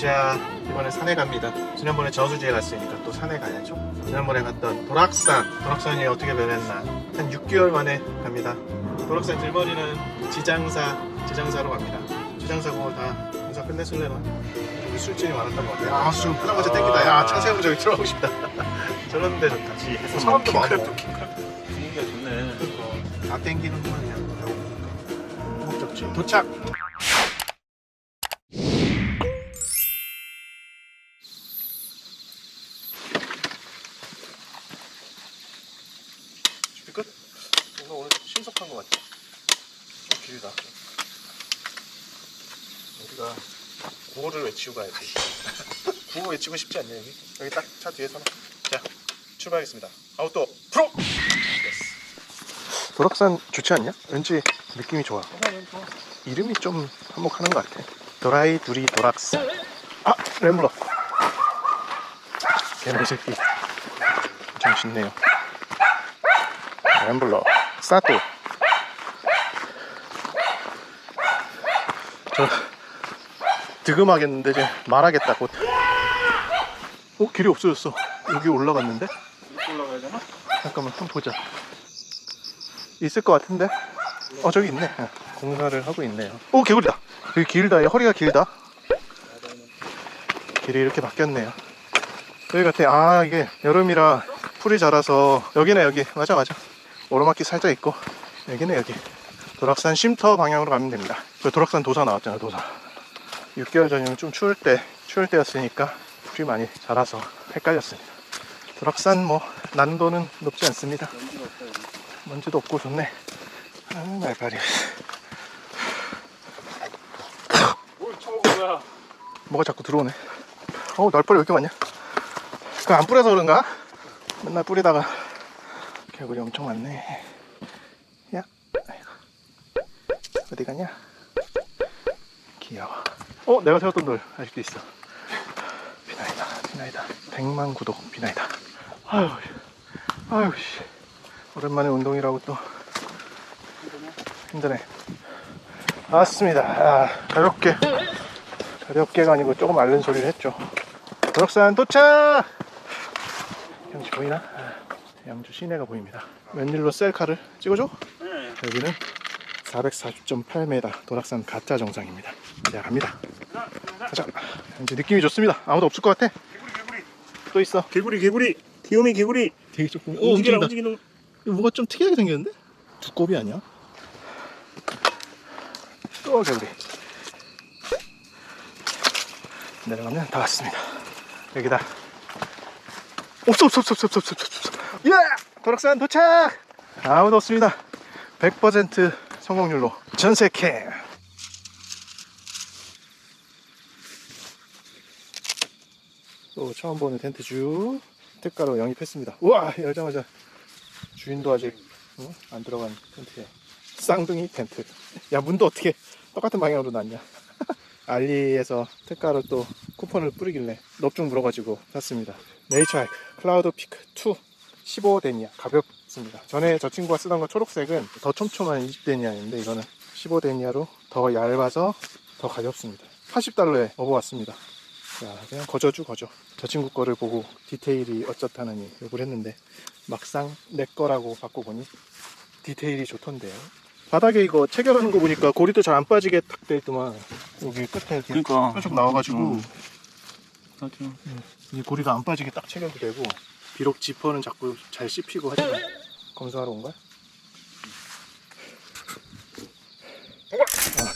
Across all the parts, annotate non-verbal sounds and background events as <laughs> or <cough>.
자 이번에 산에 갑니다. 지난번에 저수지에 갔으니까 또 산에 가야죠. 지난번에 갔던 도락산. 도락산이 어떻게 변했나? 한 6개월 만에 갑니다. 도락산 들머리는 지장사 지장사로 갑니다. 지장사고 다 공사 끝냈을래나? 우리 술집이 많았던 것 같아요. 아술 하자마자 땡기다. 야 차세우 저기 들어가고 싶다. <laughs> 저런 데 좋다 같이 해서 사람도 많고 분위기가 좋네. 다 땡기는구만 그냥. 목적지. 도착 준비 끝? 뭔가 오늘 신속한 것 같지? 좀 길다 우리가 구호를 외치고 가야지 <laughs> 구호 외치고 싶지 않냐 여기? 여기 딱 차 뒤에 서자 출발하겠습니다 아웃도어 프로! 도락산 좋지 않냐? 왠지 느낌이 좋아. 이름이 좀 한몫하는 것 같아. 도라이 두리 도락산. 아 램블러. 개나 새끼. 엄청 신네요. 램블러. 사또. 저 득음하겠는데 이제 말하겠다 곧. 어 길이 없어졌어. 여기 올라갔는데? 올라가야 되나? 잠깐만 한번 보자. 있을 것 같은데? 어 저기 있네. 어, 공사를 하고 있네요. 오 개구리다. 여기 길다. 얘 허리가 길다. 길이 이렇게 바뀌었네요. 여기 같아. 아 이게 여름이라 풀이 자라서 여기네 여기. 맞아 맞아. 오르막길 살짝 있고 여기네 여기. 도락산 쉼터 방향으로 가면 됩니다. 그 도락산 도사 나왔잖아 도사. 6개월 전이면 좀 추울 때 추울 때였으니까 풀이 많이 자라서 헷갈렸습니다. 도락산 뭐 난도는 높지 않습니다. 먼지도 없고 좋네. 아, 날파리. 뭐가 자꾸 들어오네. 어우, 날파리 왜 이렇게 많냐? 그거 안 뿌려서 그런가? 맨날 뿌리다가 개구리 엄청 많네. 야. 어디 가냐? 귀여워. 어, 내가 세웠던 돌 아직도 있어. 비나이다, 비나이다. 100만 구독 비나이다. 아유, 아유, 씨. 오랜만에 운동이라고 또 힘드네. 맞습니다. 아, 가볍게. 가볍게가 아니고 조금 앓는 소리를 했죠. 도락산 도착! 양주 보이나? 아, 양주 시내가 보입니다. 웬일로 셀카를 찍어줘? 네. 여기는 440.8m 도락산 가짜 정상입니다. 자, 갑니다. 가자. 이제 느낌이 좋습니다. 아무도 없을 것 같아. 개구리 개구리. 또 있어. 개구리 개구리. 귀요미 개구리. 되게 조금. 오, 움직이라 움직이는. 이거 뭐가 좀 특이하게 생겼는데? 두꺼비 아니야? 또 개구리 내려가면 다 왔습니다 여기다 없어 없어 없어 없어 없어 없어 없어 예! 도락산 도착! 아무도 없습니다. 100% 성공률로 전세 캠 또 처음 보는 텐트 주 특가로 영입했습니다. 우와! 열자마자 주인도 아직 어? 안 들어간 텐트에 쌍둥이 텐트. 야 문도 어떻게 똑같은 방향으로 놨냐? <laughs> 알리에서 특가로 또 쿠폰을 뿌리길래 넙죽 물어가지고 샀습니다. 네이처 하이크 클라우드 피크 2 15데니아 가볍습니다 전에 저 친구가 쓰던 거 초록색은 더 촘촘한 20데니아인데 이거는 15데니아로 더 얇아서 더 가볍습니다 80달러에 업어왔습니다 자, 그냥 거저주 거저. 저 친구 거를 보고 디테일이 어쩌다느니 욕을 했는데 막상 내 거라고 바꿔보니 디테일이 좋던데요. 바닥에 이거 체결하는 거 보니까 고리도 잘 안 빠지게 탁 돼 있더만 여기 끝에 이렇게 그러니까. 뾰족 나와가지고 음. 맞아. 이 고리가 안 빠지게 딱 체결도 되고 비록 지퍼는 자꾸 잘 씹히고 하지만 검사하러 온 거야? 아,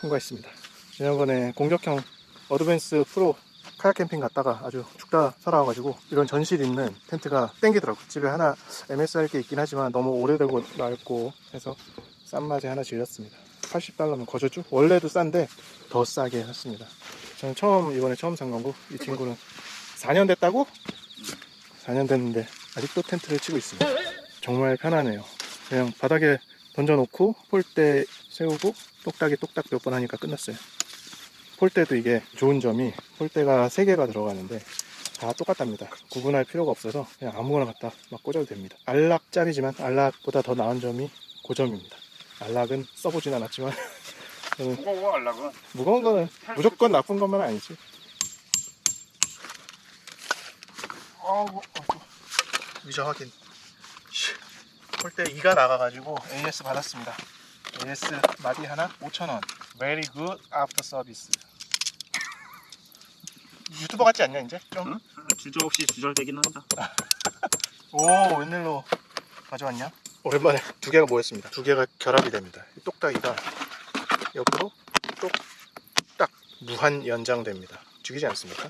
통과했습니다. 지난번에 공격형 어드밴스 프로 카약 캠핑 갔다가 아주 죽다 살아와가지고 이런 전실 있는 텐트가 땡기더라고. 집에 하나 MSR 게 있긴 하지만 너무 오래되고 낡고 해서 싼 맛에 하나 질렀습니다. 80달러면 거저주? 원래도 싼데 더 싸게 샀습니다. 저는 처음 이번에 처음 산 거고 이 친구는 4년 됐다고? 4년 됐는데 아직도 텐트를 치고 있습니다. 정말 편하네요. 그냥 바닥에 던져놓고 폴대 세우고 똑딱이 똑딱 몇 번 하니까 끝났어요. 폴대도 이게 좋은 점이 폴대가 3개가 들어가는데 다 똑같답니다. 구분할 필요가 없어서 그냥 아무거나 갖다 막 꽂아도 됩니다. 안락짜리지만 안락보다 더 나은 점이 그 점입니다. 안락은 써보진 않았지만 <laughs> 무거워 하려고. 무거운 거는 무조건 나쁜 것만 아니지. 아우 아이고. 위저 확인 폴대 2가 나가가지고 AS 받았습니다 AS 마디 하나 5,000원 Very good after service 유튜버 같지 않냐 이제? 좀? 응? 주저 없이 주절되긴 한다. <laughs> 오 웬일로 가져왔냐? 오랜만에 두 개가 모였습니다 두 개가 결합이 됩니다 이 똑딱이가 옆으로 똑딱 무한 연장됩니다 죽이지 않습니까?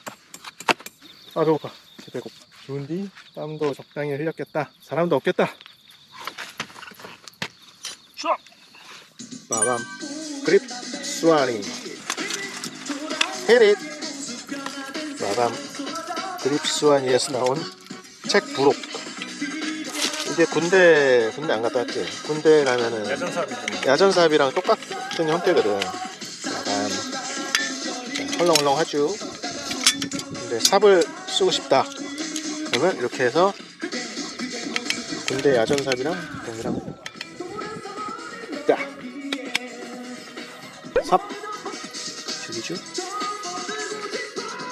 아 배고파 개 배고파 좋은디 땀도 적당히 흘렸겠다. 사람도 없겠다. 슈아! 빠밤. 그립 스와니 헤릿. 빠밤. 그립 스와니에서 나온 책 부록. 이게 군대 군대 안 갔다 왔지? 군대 가면은 야전사비. 야전삽이랑 똑같은 형태거든. 약간 헐렁헐렁 하죠. 근데 삽을 쓰고 싶다 그러면 이렇게 해서 군대 야전삽이랑 동이랑 삽. 저기죠?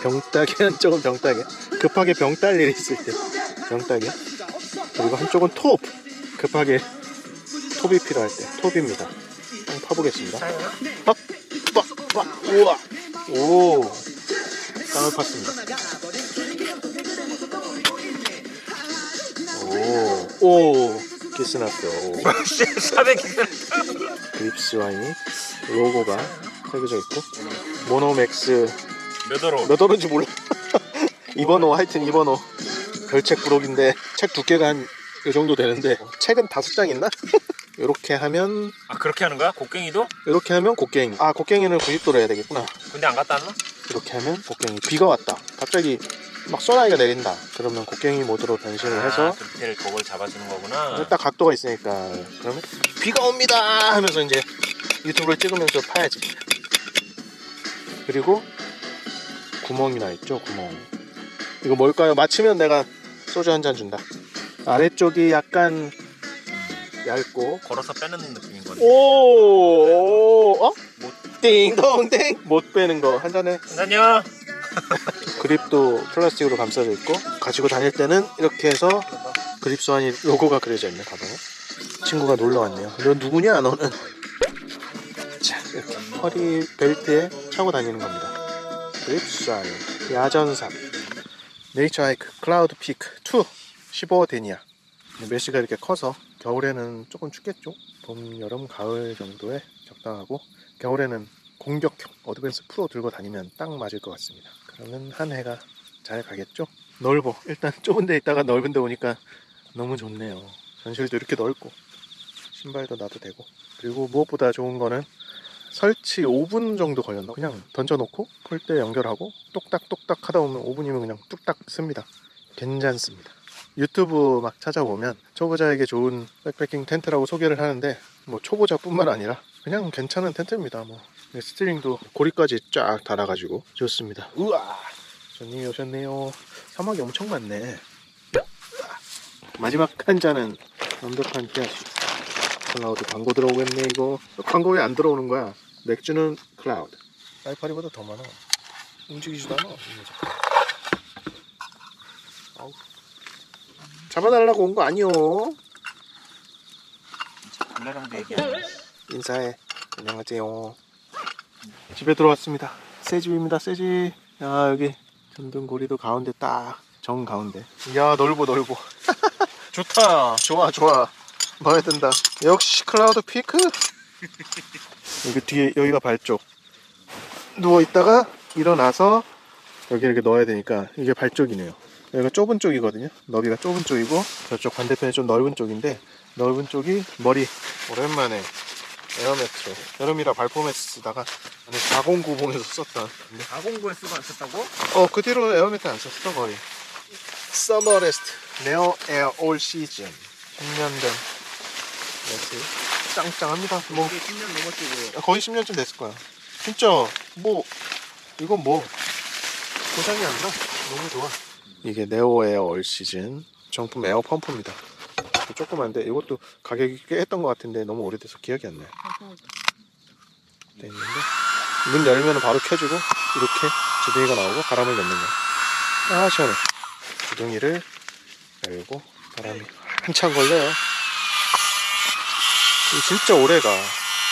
병따개 한쪽은 병따개. 급하게 병 딸 일이 있을 때. 병따개. 그리고 한쪽은 톱. 급하게 톱이 필요할 때. 톱입니다. 한번 파보겠습니다. 팍, 팍, 팍, 우와, 오, 땅을 팠습니다. 오. 오. 400. <laughs> 그립스 와인이 로고가 새겨져 있고 모노맥스 몇 호로? 몇 월인지 몰라. <laughs> 2번호 하여튼 2번호 별책 부록인데 책 두께가 한 이 정도 되는데 책은 다섯 장 있나? <laughs> 이렇게 하면 아 그렇게 하는 거야? 곡괭이도? 이렇게 하면 곡괭이 아 곡괭이는 90도로 해야 되겠구나 근데 안 갔다 왔나? 이렇게 하면 곡괭이 비가 왔다 갑자기 막 쏘나기가 내린다 그러면 곡괭이 모드로 변신을 해서 아, 그 밑에를 그걸 잡아주는 거구나. 딱 각도가 있으니까 그러면 비가 옵니다 하면서 이제 유튜브를 찍으면서 파야지 그리고 구멍이 나 있죠 구멍 이거 뭘까요? 맞히면 내가 소주 한 잔 준다 아래쪽이 약간 얇고 걸어서 빼는 느낌인 거네. 오, 어? 띵동댕 못 빼는 거 한 잔에 안녕. <laughs> 그립도 플라스틱으로 감싸져 있고 가지고 다닐 때는 이렇게 해서 그립 소환이 로고가 그려져 있네 가방에. 친구가 놀러 왔네요. 너 누구냐 너는? 자 이렇게 허리 벨트에 차고 다니는 겁니다. 그립 소환 야전삽 네이처 하이크 클라우드 피크 2 15 데니아. 메시가 이렇게 커서 겨울에는 조금 춥겠죠? 봄 여름 가을 정도에 적당하고 겨울에는 공격형 어드밴스 프로 들고 다니면 딱 맞을 것 같습니다. 그러면 한 해가 잘 가겠죠? 넓어. 일단 <laughs> 좁은 데 있다가 넓은 데 오니까 너무 좋네요. 전실도 이렇게 넓고 신발도 놔도 되고 그리고 무엇보다 좋은 거는 설치 5분 정도 걸렸나? 그냥 던져놓고 폴대 연결하고 똑딱똑딱 하다 보면 5분이면 그냥 뚝딱 씁니다. 괜찮습니다. 유튜브 막 찾아보면 초보자에게 좋은 백패킹 텐트라고 소개를 하는데 뭐 초보자뿐만 아니라 그냥 괜찮은 텐트입니다. 뭐 네, 스트링도 고리까지 쫙 달아가지고 좋습니다. 우와, 손님이 오셨네요. 사막이 엄청 많네. 마지막 한 잔은 완벽한 피아시. 클라우드 광고 들어오겠네 이거. 광고 왜 안 들어오는 거야? 맥주는 클라우드. 사이파리보다 더 많아. 움직이지도 않아. 아우. 잡아달라고 온 거 아니요. 블레랑도 얘기하네. 인사해. 안녕하세요. 집에 들어왔습니다. 새 집입니다. 새 집. 야 여기 전등고리도 가운데 딱 정 가운데. 야 넓어 넓어. <laughs> 좋다. 좋아 좋아. 마음에 든다. 역시 클라우드 피크. 여기 뒤에 여기가 발쪽. 누워 있다가 일어나서 여기 이렇게 넣어야 되니까 이게 발쪽이네요. 여기가 좁은 쪽이거든요. 너비가 좁은 쪽이고 저쪽 반대편이 좀 넓은 쪽인데 넓은 쪽이 머리 오랜만에 에어매트 여름이라 발포매트 쓰다가 아니 4090에서 썼던 근데 가공구에 쓰고 안 썼다고? 어그 뒤로 에어매트 안 썼어 거의. 서머 레스트 네오 에어 올 시즌. 10년 된 매트. 짱짱합니다. 뭐 이게 10년 넘었지 뭐. 거의 10년쯤 됐을 거야. 진짜 뭐 이건 뭐 고장이 아니라 너무 좋아. 이게 네오 에어 올 시즌 정품 에어 펌프입니다 조그만데 이것도 가격이 꽤 했던 것 같은데 너무 오래돼서 기억이 안 나요 돼 있는데 문 열면 바로 켜지고 이렇게 주둥이가 나오고 바람을 넣는 거야 아 시원해 구덩이를 열고 바람이 한참 걸려요. 이거 진짜 오래가.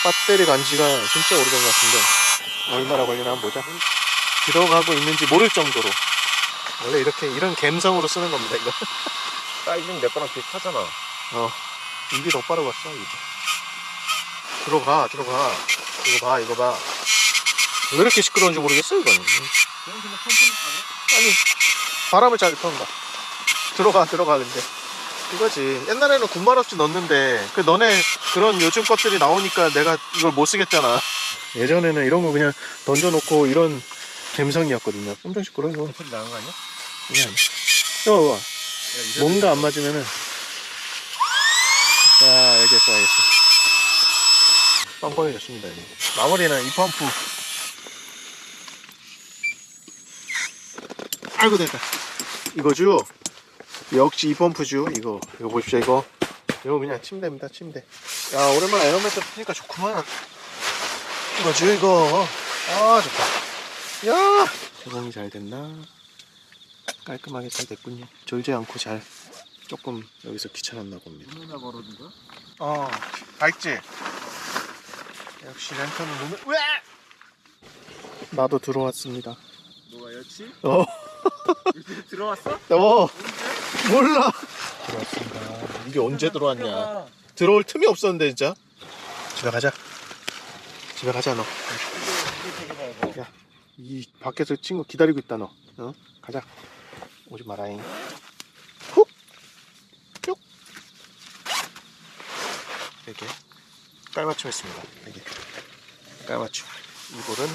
배터리 간지가 진짜 오래된 것 같은데 얼마나 걸리나 한번 보자. 들어가고 있는지 모를 정도로 원래 이렇게 이런 갬성으로 쓰는 겁니다 이거. 사이즈는 내 거랑 비슷하잖아. 어 이게 더 빠르겠어 이거. 들어가 들어가. 이거 봐 이거 봐. 왜 이렇게 시끄러운지 모르겠어 이거는. 아니 바람을 잘 턴다. 들어가 들어가 근데 이거지. 옛날에는 군말 없이 넣었는데 그 너네 그런 요즘 것들이 나오니까 내가 이걸 못 쓰겠잖아. 예전에는 이런 거 그냥 던져놓고 이런 갬성이었거든요. 엄청 시끄러워 이거. 소리 나는 거 아니야? 이게 봐. 뭔가 안 맞으면은 자 알겠어 알겠어. 빵빵해졌습니다 이거. 마무리는 이 펌프. 아이고 됐다. 이거죠? 역시 이 펌프죠 이거. 이거 보십시오 이거. 이거 그냥 침대입니다 침대. 야 오랜만에 에어매트 피니까 좋구만. 이거죠 이거. 아 좋다. 야! 제공이 잘 됐나? 깔끔하게 잘 됐군요. 졸지 않고 잘 조금 여기서 귀찮았나 봅니다. 누나 걸어준 거야? 어, 밝지? 역시 랜턴은 몸에 왜? 나도 들어왔습니다. 너가 여치? 어, 들어왔어? 어, 몰라. 들어왔습니다. 이게 언제 들어왔냐? 들어올 틈이 없었는데 진짜. 집에 가자. 집에 가자 너. 야, 이 밖에서 친구 기다리고 있다 너. 어? 가자. 오지 마라잉. 이렇게 깔맞춤 했습니다. 이게 깔맞춤. 이볼은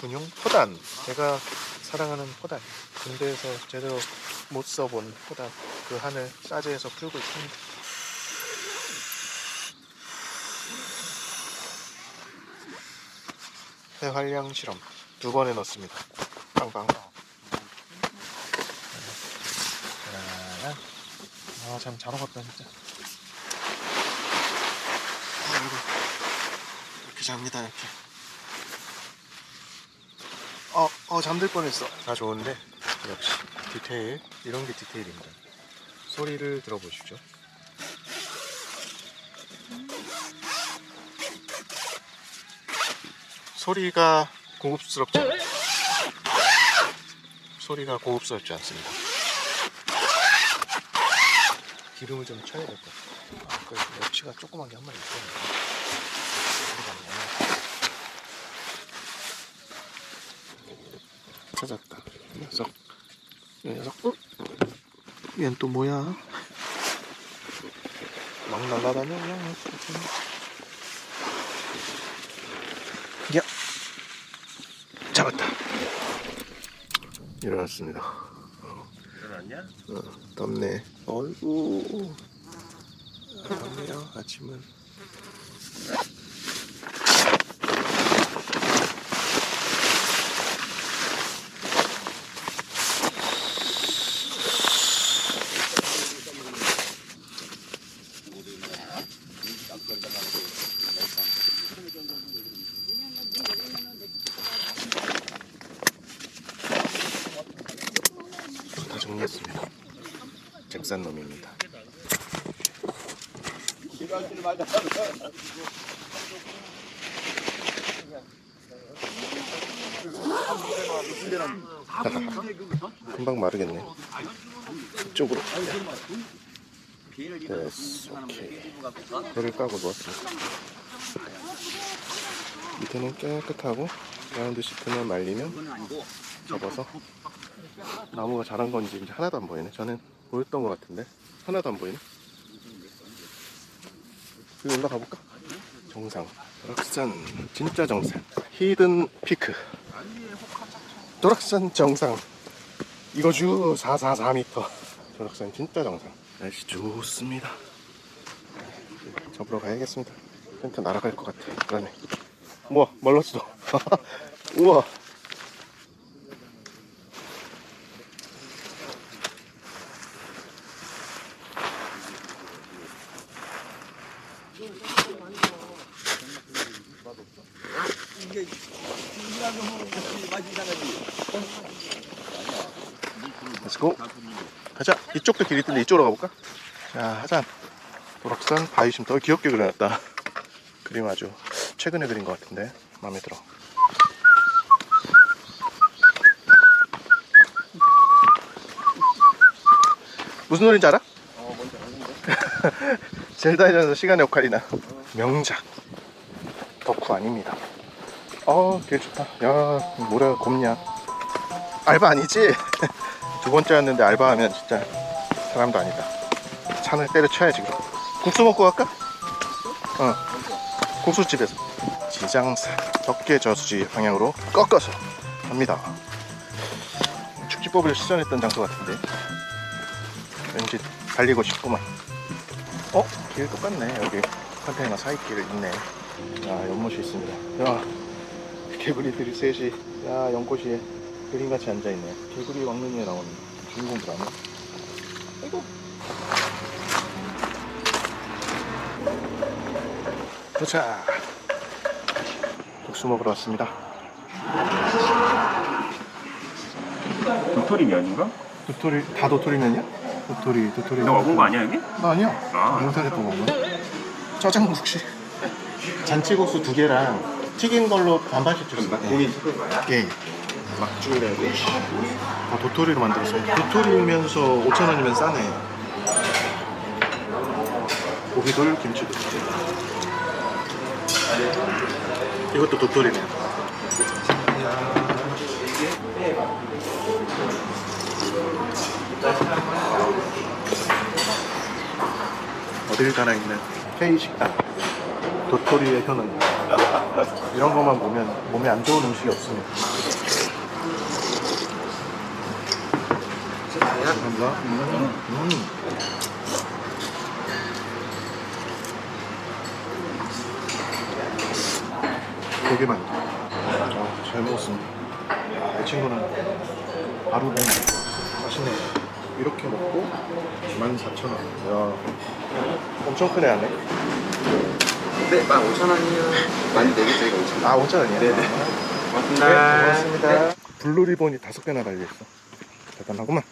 군용 포단. 제가 사랑하는 포단. 군대에서 제대로 못 써본 포단. 그 한을 사제에서 풀고 있습니다. 해활량 실험 두 번에 넣습니다. 빵빵. 아, 참잘 먹었다 진짜. 아이고 이렇게 잡니다 이렇게. 어, 어 잠들 뻔했어. 다 좋은데 역시 디테일 이런 게 디테일입니다. 소리를 들어보십시오. 소리가 고급스럽지 않 소리가 고급스럽지 않습니다. 기름을 좀 쳐야 될 것 같아요. 아, 그 멸치가 조그만 게 한 마리 있거든요. 찾았다. 이 녀석. 이 녀석. 어? 얘는 또 뭐야? 막 날라다녀. 야, 야. 잡았다. 일어났습니다. 일어났냐? 어, 덥네. 어이구. 덥네요, 아침은. 잭산 놈입니다. 금방 마르겠네. 이쪽으로. 됐어. 오케이. 불을 까고 놓았습니다. 밑에는 깨끗하고 라운드 시트만 말리면 접어서 나무가 자란 건지 이제 하나도 안 보이네. 저는 보였던 것 같은데 하나도 안 보이네. 여기 올라가 볼까? 정상. 도락산 진짜 정상. 히든 피크. 도락산 정상. 이거주 444m. 도락산 진짜 정상. 날씨 좋습니다. 잡으러 가야겠습니다. 텐트 날아갈 것 같아. 그러네. 우와, 멀렀어. <laughs> 우와. Let's go. 가자. 이쪽도 길 있던데 이쪽으로 가볼까? 자, 하잔. 도락산 바위쉼터. 귀엽게 그려놨다. <laughs> 그림 아주 최근에 그린 것 같은데 마음에 들어. 무슨 노래인지 알아? 어 뭔지 아는데 젤다에서 시간의 오카리나 명작 덕후 아닙니다 어 되게 좋다 야 뭐라 곱냐 알바 아니지? <laughs> 두 번째였는데 알바하면 진짜 사람도 아니다. 찬을 때려쳐야지 그럼 국수 먹고 갈까? 어. 국수집에서. 지장사 덕계 저수지 방향으로 꺾어서 갑니다. 축지법을 실현했던 장소 같은데. 왠지 달리고 싶구만. 어? 길 똑같네. 여기 컨테이너 사이길 있네. 야 연못이 있습니다. 야 개구리들이 셋이. 야 연꽃이 그림같이 앉아있네. 개구리 왕눈이에 나오는 주인공들 아니 도착 국수 먹으러 왔습니다 도토리 면인가? 도토리 다 도토리면이야? 도토리 도토리 너 먹은 거 아니야 여기? 나 아니야 아. 영상에 또 먹은 거야? 짜장국시 잔치국수 두 개랑 튀긴 걸로 반반씩 줬어 고기 섞은 거야? 예. 막 죽으려고 아, 도토리로 만들었어요. 도토리면서 5,000원이면 싸네. 고기돌 김치도. 이것도 도토리네. 어딜 가나 있는 K 식당. 도토리의 현은 이런 것만 보면 몸에 안 좋은 음식이 없습니다. 감사합니다. 음. 고기 만두. 아, 잘 먹었습니다. 야, 이 친구는 바로 먹네. 맛있네. 이렇게 먹고 14,000원. 야, 엄청 크네, 안에. 네, 15,000원이요. 많이 내고 저희가 5,000원. 아, 5,000원이야? 네네. 네, 고맙습니다. 고맙습니다. 블루 리본이 다섯 개나 달려있어. 대단하구만.